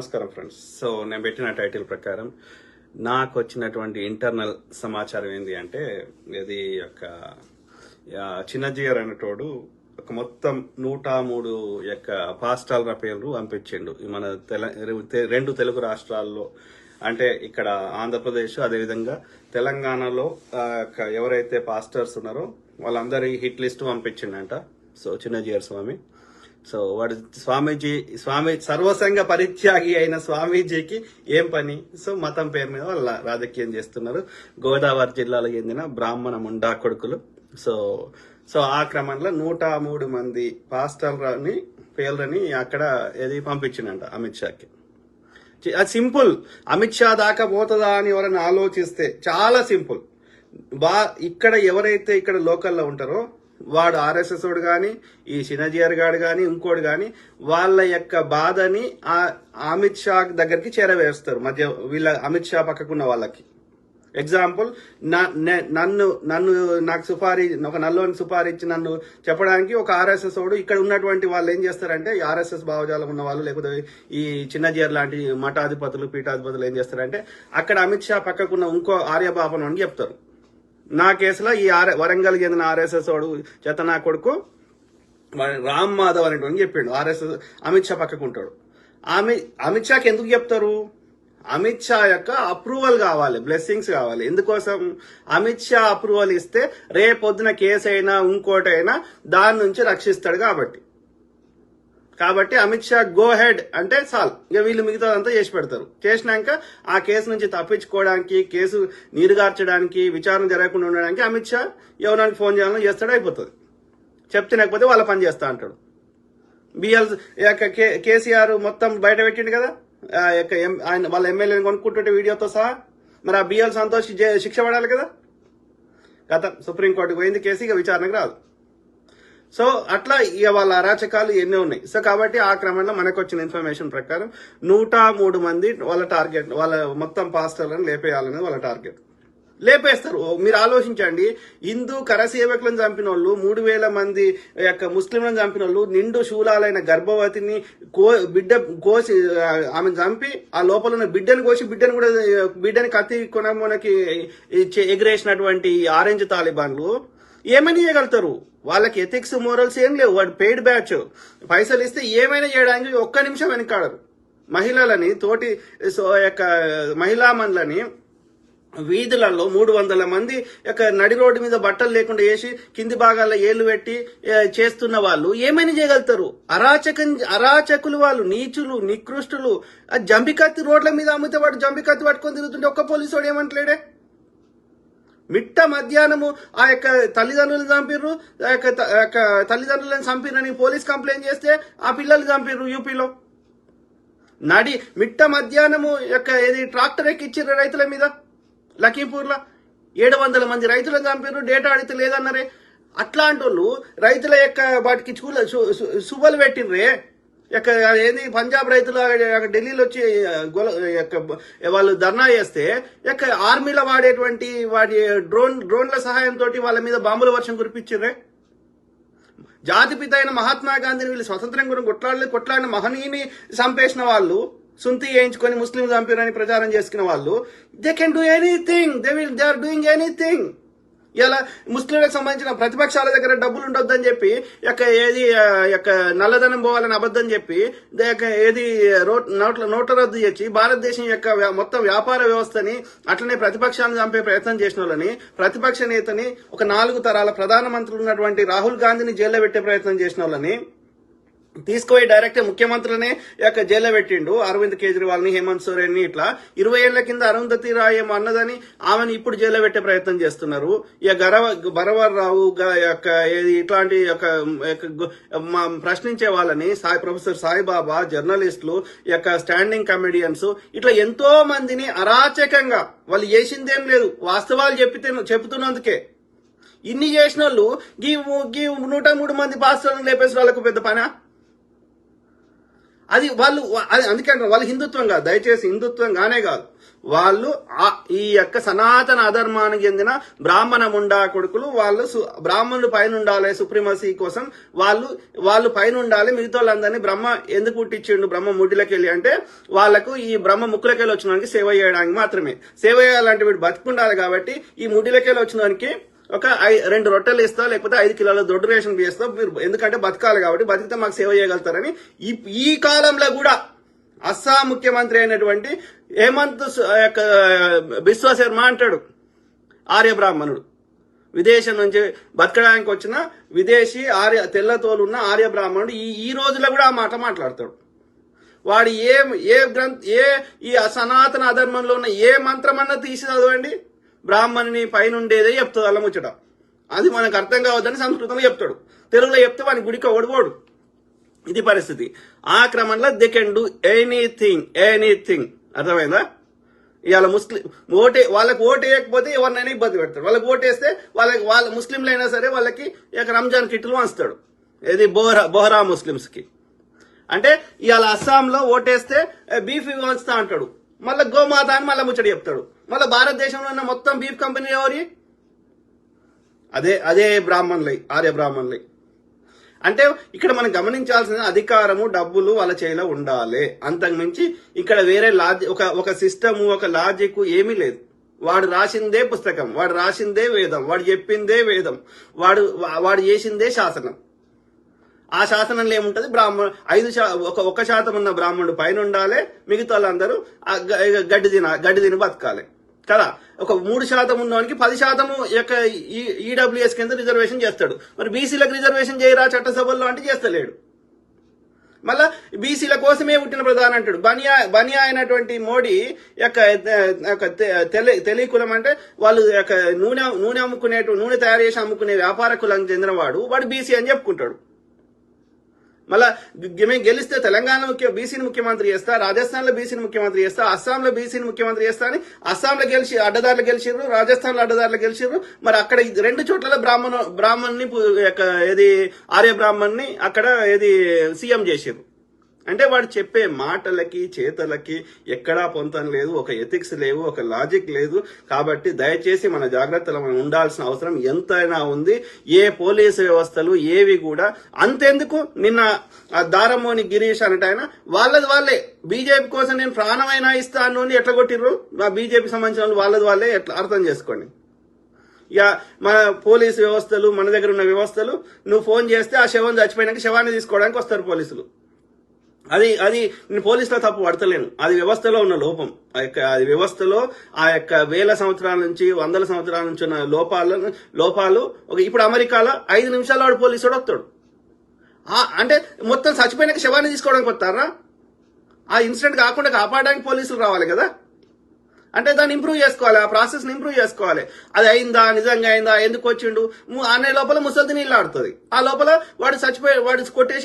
నమస్కారం friends. So నేను పెట్టిన టైటిల్ ప్రకారం నాకు వచ్చినటువంటి ఇంటర్నల్ సమాచారం ఏంటి అంటే ఇది యొక్క ఆ, చిన్నజీయర్ అనేటోడు ఒక మొత్తం నూట మూడు యొక్క పాస్టాల పేర్లు పంపించిండు. మన తెల రెండు తెలుగు రాష్ట్రాల్లో అంటే ఇక్కడ ఆంధ్రప్రదేశ్ అదేవిధంగా తెలంగాణలో ఎవరైతే పాస్టర్స్ ఉన్నారో వాళ్ళందరి హిట్ లిస్ట్ పంపించిండంట. సో చిన్నజీయర్ స్వామి. సో వాడు స్వామీజీ స్వామి సర్వసంగ పరిత్యాగి అయిన స్వామీజీకి ఏం పని? సో మతం పేరు మీద వాళ్ళ రాజకీయం చేస్తున్నారు. గోదావరి జిల్లాలో చెందిన బ్రాహ్మణ ముండా కొడుకులు. సో సో ఆ క్రమంలో నూట మూడు మంది పాస్టర్లని పేర్లని అక్కడ ఏది పంపించిందంట అమిత్ షాకి. అది సింపుల్. అమిత్ షా దాకా పోతుందా అని ఎవరైనా ఆలోచిస్తే చాలా సింపుల్. బా ఇక్కడ ఎవరైతే ఇక్కడ లోకల్లో ఉంటారో వాడు ఆర్ఎస్ఎస్ వాడు కానీ ఈ సినజియర్ గాడు కానీ ఇంకోడు కానీ వాళ్ళ యొక్క బాధని ఆ అమిత్ షా దగ్గరికి చేరవేస్తారు. మధ్య వీళ్ళ అమిత్ షా పక్కకున్న వాళ్ళకి. ఎగ్జాంపుల్ నా- నన్ను నన్ను నాకు సుపారీ ఒక నల్లోని సుపారీ ఇచ్చి నన్ను చెప్పడానికి ఒక ఆర్ఎస్ఎస్ వాడు ఇక్కడ ఉన్నటువంటి వాళ్ళు ఏం చేస్తారంటే ఆర్ఎస్ఎస్ భావజాలం ఉన్న వాళ్ళు లేకపోతే ఈ చిన్నజీర్ లాంటి మఠాధిపతులు పీఠాధిపతులు ఏం చేస్తారంటే అక్కడ అమిత్ షా పక్కకున్న ఇంకో ఆర్యబాపన్ అని చెప్తారు. నా కేసులో ఈ ఆర్ వరంగల్ చెందిన ఆర్ఎస్ఎస్ వాడు చేత నా కొడుకు రామ్ మాధవ్ అనేటువంటి చెప్పిండు. ఆర్ఎస్ఎస్ అమిత్ షా పక్కకుంటాడు అమిత్ అమిత్ షాకి ఎందుకు చెప్తారు? అమిత్ షా యొక్క అప్రూవల్ కావాలి బ్లెస్సింగ్స్ కావాలి. ఎందుకోసం? అమిత్ షా అప్రూవల్ ఇస్తే రేపొద్దున కేసు అయినా ఇంకోటైనా దాని నుంచి రక్షిస్తాడు కాబట్టి. కాబట్టి అమిత్ షా గో హెడ్ అంటే సాల్. ఇక వీళ్ళు మిగతాదంతా చేసి పెడతారు. చేసినాక ఆ కేసు నుంచి తప్పించుకోవడానికి కేసు నీరుగార్చడానికి విచారణ జరగకుండా ఉండడానికి అమిత్ షా ఎవరానికి ఫోన్ చేయాలని చేస్తాడు అయిపోతుంది. చెప్తే లేకపోతే వాళ్ళ పని చేస్తా అంటాడు. బిఎల్ యొక్క కే- కేసీఆర్ మొత్తం బయట పెట్టిండు కదా? ఆ యొక్క ఆయన వాళ్ళ ఎమ్మెల్యేని కొనుక్కుంటుంటే వీడియోతో సహా. మరి ఆ బిఎల్ సంతోష్ శిక్ష పడాలి కదా? గత సుప్రీంకోర్టుకు పోయింది కేసు ఇక విచారణకు రాదు. సో అట్లా ఇక వాళ్ళ అరాచకాలు ఎన్ని ఉన్నాయి. సో కాబట్టి ఆ క్రమంలో మనకు వచ్చిన ఇన్ఫర్మేషన్ ప్రకారం నూట మూడు మంది వాళ్ళ టార్గెట్ వాళ్ళ మొత్తం పాస్టర్లను లేపేయాలనేది వాళ్ళ టార్గెట్. లేపేస్తారు. మీరు ఆలోచించండి. హిందూ కరసేవకులను చంపిన వాళ్ళు మూడు వేల మంది యొక్క ముస్లింలను చంపిన వాళ్ళు నిండు శూలాలైన గర్భవతిని కో బిడ్డ కోసి ఆమెను చంపి ఆ లోపల ఉన్న బిడ్డను కోసి బిడ్డను కూడా బిడ్డని కత్తి కొనమోనకి ఎగిరేసినటువంటి ఆరెంజ్ తాలిబాన్లు ఏమని చేయగలుగుతారు వాళ్ళకి ఎథిక్స్ మోరల్స్ ఏం లేవు. వాడు పెయిడ్ బ్యాచ్ పైసలు ఇస్తే ఏమైనా చేయడానికి ఒక్క నిమిషం వెనకాడరు. మహిళలని తోటి సో యొక్క మహిళామణులని వీధులలో మూడు వందల మంది యొక్క నడి రోడ్డు మీద బట్టలు లేకుండా వేసి కింది భాగాల్లో ఏళ్ళు పెట్టి చేస్తున్న వాళ్ళు ఏమైనా చేయగలుగుతారు? అరాచకం అరాచకులు వాళ్ళు నీచులు నికృష్టులు. ఆ జంబికత్తి రోడ్ల మీద అమ్మితే వాడు జంబికత్తి పట్టుకొని తిరుగుతుంటే ఒక్క పోలీసు వాడు ఏమంటలేడే? మిట్ట మధ్యాహ్నము ఆ యొక్క తల్లిదండ్రులను చంపిర్రు ఆ యొక్క యొక్క తల్లిదండ్రులను చంపిరని పోలీస్ కంప్లైంట్ చేస్తే ఆ పిల్లలు చంపిర్రు యూపీలో. నడి మిట్ట మధ్యాహ్నము యొక్క ఏది ట్రాక్టర్ ఎక్కిచ్చిర్రు రైతుల మీద? లఖీంపూర్లో. ఏడు వందల మంది రైతులను చంపిర్రు డేటా అడిగితే లేదన్నారే. అట్లాంటి వాళ్ళు రైతుల యొక్క వాటికి చూల శుభలు పెట్టిర్రే యొక్క ఏంది పంజాబ్ రైతులు అక్కడ ఢిల్లీలో వచ్చి గొల యొక్క వాళ్ళు ధర్నా చేస్తే ఇక ఆర్మీలో వాడేటువంటి వాటి డ్రోన్ డ్రోన్ల సహాయంతో వాళ్ళ మీద బాంబుల వర్షం కురిపించారే జాతిపిత అయిన మహాత్మా గాంధీని వీళ్ళు స్వతంత్రం గురించి కొట్లాడలే కొట్లాడిన మహనీయుని చంపేసిన వాళ్ళు సుంతి వేయించుకొని ముస్లిం చంపారని ప్రచారం చేసుకున్న వాళ్ళు they can do anything they will they are doing anything ఇలా ముస్లింలకు సంబంధించిన ప్రతిపక్షాల దగ్గర డబ్బులు ఉండొద్దని చెప్పి యొక్క ఏది యొక్క నల్లధనం పోవాలని అబద్ధం చెప్పి దే యొక్క ఏది నోట్ల నోట్ల రద్దు చేసి భారతదేశం యొక్క మొత్తం వ్యాపార వ్యవస్థని అట్లనే ప్రతిపక్షాలను చంపే ప్రయత్నం చేసిన వాళ్ళని ప్రతిపక్ష నేతని ఒక నాలుగు తరాల ప్రధానమంత్రులు ఉన్నటువంటి రాహుల్ గాంధీని జైల్లో పెట్టే ప్రయత్నం చేసిన వాళ్ళని తీసుకుపోయి డైరెక్ట్ ముఖ్యమంత్రినే యొక్క జైల్లో పెట్టిండు. అరవింద్ కేజ్రీవాల్ని హేమంత్ సోరెన్ని ఇట్లా. ఇరవై ఏళ్ళ కింద అరుంధతి రాయ్ ఏమో అన్నదని ఆమెను ఇప్పుడు జైల్లో పెట్టే ప్రయత్నం చేస్తున్నారు. ఇక గరవ బరవర్ రావు గ- యొక్క ఇట్లాంటి యొక్క ప్రశ్నించే వాళ్ళని సాయి ప్రొఫెసర్ సాయిబాబా జర్నలిస్టులు యొక్క స్టాండింగ్ కమెడియన్స్ ఇట్లా ఎంతో మందిని అరాచకంగా వాళ్ళు చేసిందేం లేదు. వాస్తవాలు చెప్పితే చెబుతున్నందుకే ఇన్ని చేసిన వాళ్ళు గీ గీ నూట మూడు మంది పాస్టర్లను లేపేసిన వాళ్ళకు పెద్ద పనా? అది వాళ్ళు అది అందుకే వాళ్ళు హిందుత్వం కాదు దయచేసి హిందుత్వం గానే కాదు. వాళ్ళు ఆ- ఈ యొక్క సనాతన అధర్మానికి చెందిన బ్రాహ్మణ ముండా కొడుకులు వాళ్ళు సు- బ్రాహ్మణులు పైన ఉండాలి సుప్రీమసీ కోసం వాళ్ళు వాళ్ళు పైన ఉండాలి మిగతా వాళ్ళందరినీ బ్రహ్మ ఎందుకు పుట్టించిండు బ్రహ్మ ముడ్డిలోకి వెళ్ళి అంటే వాళ్ళకు ఈ బ్రహ్మ ముక్కులకెళ్ళి వచ్చిన సేవ చేయడానికి మాత్రమే. సేవ చేయాలంటే వీడు బతుకుండాలి కాబట్టి ఈ ముడ్డిలోకి వెళ్ళి వచ్చిన ఒక ఐ- రెండు రొట్టెలు ఇస్తా లేకపోతే ఐదు కిలోల దొడ్డు రేషన్ చేస్తా మీరు ఎందుకంటే బతకాలి కాబట్టి బతికితే మాకు సేవ చేయగలుగుతారని ఈ ఈ కాలంలో కూడా అస్సాం ముఖ్యమంత్రి అయినటువంటి హేమంత్ యొక్క బిశ్వ శర్మ అంటాడు ఆర్య బ్రాహ్మణుడు. విదేశం నుంచి బతకడానికి వచ్చిన విదేశీ ఆర్య తెల్లతోలు ఉన్న ఆర్య బ్రాహ్మణుడు ఈ ఈ రోజులో కూడా ఆ మాట మాట్లాడతాడు. వాడు ఏ ఏ గ్రంథ ఏ ఈ సనాతన అధర్మంలో ఉన్న ఏ మంత్రమన్నా తీసి చదవండి. బ్రాహ్మణుని పైన ఉండేదే చెప్తుంది అలా ముచ్చట. అది మనకు అర్థం కావద్దని సంస్కృతంలో చెప్తాడు. తెలుగులో చెప్తే వాని గుడికి ఓడిపోడు ఇది పరిస్థితి. ఆ క్రమంలో they can do anything anything. అర్థమైందా? ఇవాళ ముస్లిం ఓటే వాళ్ళకి ఓటు వేయకపోతే ఎవరినైనా ఇబ్బంది పెడతాడు. వాళ్ళకి ఓటేస్తే వాళ్ళకి వాళ్ళ ముస్లింలు అయినా సరే వాళ్ళకి ఇక రంజాన్ కిట్లు వంచుతాడు. ఇది బోహరా బోహరా ముస్లిమ్స్కి. అంటే ఇవాళ అస్సాంలో ఓటేస్తే బీఫ్ ఇవ్వస్తా అంటాడు. మళ్ళీ గోమాత అని మళ్ళీ ముచ్చడి చెప్తాడు. మళ్ళీ భారతదేశంలో ఉన్న మొత్తం బీఫ్ కంపెనీ ఎవరి? అదే అదే బ్రాహ్మణులై ఆర్య బ్రాహ్మణులై. అంటే ఇక్కడ మనం గమనించాల్సిన అధికారము డబ్బులు వాళ్ళ చేతిలో ఉండాలి. అంతకుమించి ఇక్కడ వేరే లాజి ఒక ఒక సిస్టము ఒక లాజిక్ ఏమీ లేదు. వాడు రాసిందే పుస్తకం వాడు రాసిందే వేదం వాడు చెప్పిందే వేదం వాడు వా- వాడు చేసిందే శాసనం. ఆ శాసనంలో ఏముంటది? బ్రాహ్మణ ఐదు శా ఒక ఒక శాతం ఉన్న బ్రాహ్మణుడు పైన ఉండాలి మిగతా వాళ్ళందరూ గడ్డి తిన గడ్డి తిని బతకాలి. కదా? ఒక మూడు శాతం ఉన్నవానికి పది శాతము యొక్క ఈడబ్ల్యూఎస్ కింద రిజర్వేషన్ చేస్తాడు. మరి బీసీలకు రిజర్వేషన్ చేయరా? చట్టసభల్లో అంటే చేస్తలేడు. మళ్ళా బీసీల కోసమే పుట్టిన ప్రధాని అంటాడు. బనియా బనియా అయినటువంటి మోడీ యొక్క యొక్క తె- తెలి కులం అంటే వాళ్ళు యొక్క నూనె నూనె అమ్ముకునే నూనె తయారు చేసి అమ్ముకునే వ్యాపార కులం చెందినవాడు. వాడు బీసీ అని చెప్పుకుంటాడు. మళ్ళా మేము గెలిస్తే తెలంగాణ ముఖ్య బీసీని ముఖ్యమంత్రి చేస్తా రాజస్థాన్లో బీసీని ముఖ్యమంత్రి చేస్తా అస్సాంలో బీసీని ముఖ్యమంత్రి చేస్తా అని అస్సాంలో గెలిచి అడ్డదారులు గెలిచిర్రు రాజస్థాన్లో అడ్డదారులు గెలిచిర్రు. మరి అక్కడ రెండు చోట్ల బ్రాహ్మణ బ్రాహ్మణ్ని ఏది ఆర్య బ్రాహ్మణ్ని అక్కడ ఏది సీఎం చేసిర్రు. అంటే వాడు చెప్పే మాటలకి చేతలకి ఎక్కడా పొంతం లేదు ఒక ఎథిక్స్ లేవు ఒక లాజిక్ లేదు. కాబట్టి దయచేసి మన జాగ్రత్తలో మనం ఉండాల్సిన అవసరం ఎంతైనా ఉంది. ఏ పోలీసు వ్యవస్థలు ఏవి కూడా అంతెందుకు? నిన్న ఆ దారమోని గిరీష్ అనట ఆయన వాళ్ళది వాళ్ళే. బీజేపీ కోసం నేను ప్రాణమైనా ఇస్తాను అని ఎట్లా కొట్టిర్రు? ఆ బీజేపీ సంబంధించిన వాళ్ళు వాళ్ళది వాళ్ళే ఎట్లా? అర్థం చేసుకోండి. ఇక మన పోలీసు వ్యవస్థలు మన దగ్గర ఉన్న వ్యవస్థలు నువ్వు ఫోన్ చేస్తే ఆ శవం చచ్చిపోయినాక శవాన్ని తీసుకోవడానికి వస్తారు పోలీసులు. అది అది నేను పోలీసులో తప్పు పడతలేను. అది వ్యవస్థలో ఉన్న లోపం. ఆ యొక్క అది వ్యవస్థలో ఆ యొక్క వేల సంవత్సరాల నుంచి వందల సంవత్సరాల నుంచి ఉన్న లోపాలను లోపాలు. ఒక ఇప్పుడు అమెరికాలో ఐదు నిమిషాలు వాడు పోలీసుడు వస్తాడు. ఆ- అంటే మొత్తం చచ్చిపోయినాక శవాన్ని తీసుకోవడానికి వస్తారా? ఆ ఇన్సిడెంట్ కాకుండా కాపాడడానికి పోలీసులు రావాలి కదా. అంటే దాన్ని ఇంప్రూవ్ చేసుకోవాలి. ఆ ప్రాసెస్ని ఇంప్రూవ్ చేసుకోవాలి. అది అయిందా? నిజంగా అయిందా? ఎందుకు వచ్చిండు? అనే లోపల ముసలిది నీళ్ళు ఆడుతుంది. ఆ లోపల వాడు చచ్చిపోయి వాడు కొట్టేసి